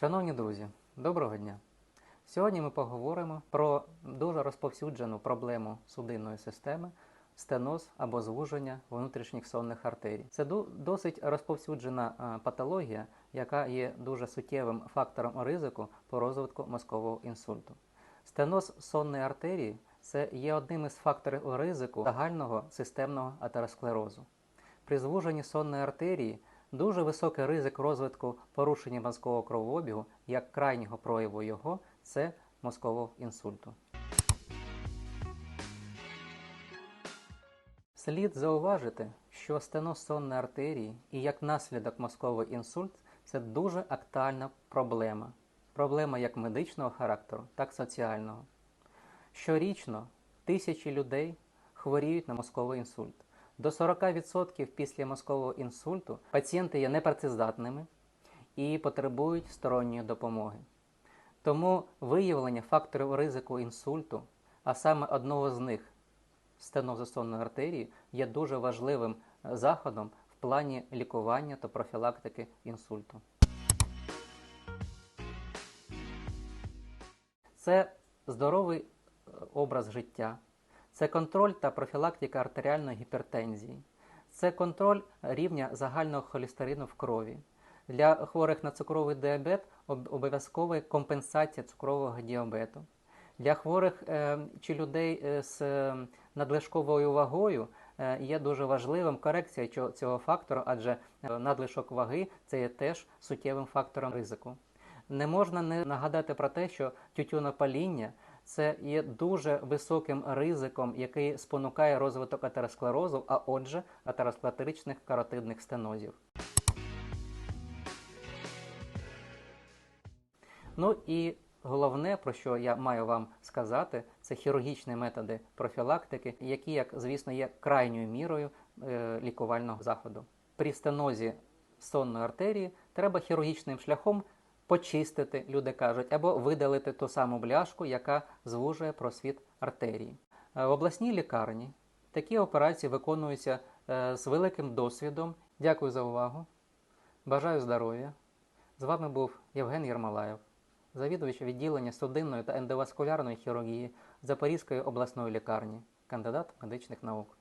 Шановні друзі, доброго дня! Сьогодні ми поговоримо про дуже розповсюджену проблему судинної системи стеноз або звуження внутрішніх сонних артерій. Це досить розповсюджена патологія, яка є дуже суттєвим фактором ризику по розвитку мозкового інсульту. Стеноз сонної артерії це є одним із факторів ризику загального системного атеросклерозу. При звуженні сонної артерії дуже високий ризик розвитку порушення мозкового кровообігу, як крайнього прояву його це мозкового інсульту. Слід зауважити, що стеноз сонної артерії і як наслідок мозковий інсульт це дуже актуальна проблема. Проблема як медичного характеру, так і соціального. Щорічно тисячі людей хворіють на мозковий інсульт. До 40% після мозкового інсульту пацієнти є непрацездатними і потребують сторонньої допомоги. Тому виявлення факторів ризику інсульту, а саме одного з них стенозу сонної артерії, є дуже важливим заходом в плані лікування та профілактики інсульту. Це здоровий е, образ життя, це контроль та профілактика артеріальної гіпертензії, це контроль рівня загального холестерину в крові. Для хворих на цукровий діабет обов'язкова компенсація цукрового діабету. Для хворих е, чи людей е, з е, надлишковою вагою є дуже важливим корекція цього, фактору, адже надлишок ваги це є теж суттєвим фактором ризику. Не можна не нагадати про те, що тютюнопаління це є дуже високим ризиком, який спонукає розвиток атеросклерозу, а отже, атеросклеротеричних каротидних стенозів. Ну і головне, про що я маю вам сказати, це хірургічні методи профілактики, які, як звісно, є крайньою мірою е, лікувального заходу. При стенозі сонної артерії треба хірургічним шляхом почистити, люди кажуть, або видалити ту саму бляшку, яка звужує просвіт артерії. Е, В обласній лікарні такі операції виконуються е, з великим досвідом. Дякую за увагу. Бажаю здоров'я. З вами був Євген Єрмолаєв, завідувач відділення судинної та ендоваскулярної хірургії Запорізької обласної лікарні, кандидат медичних наук.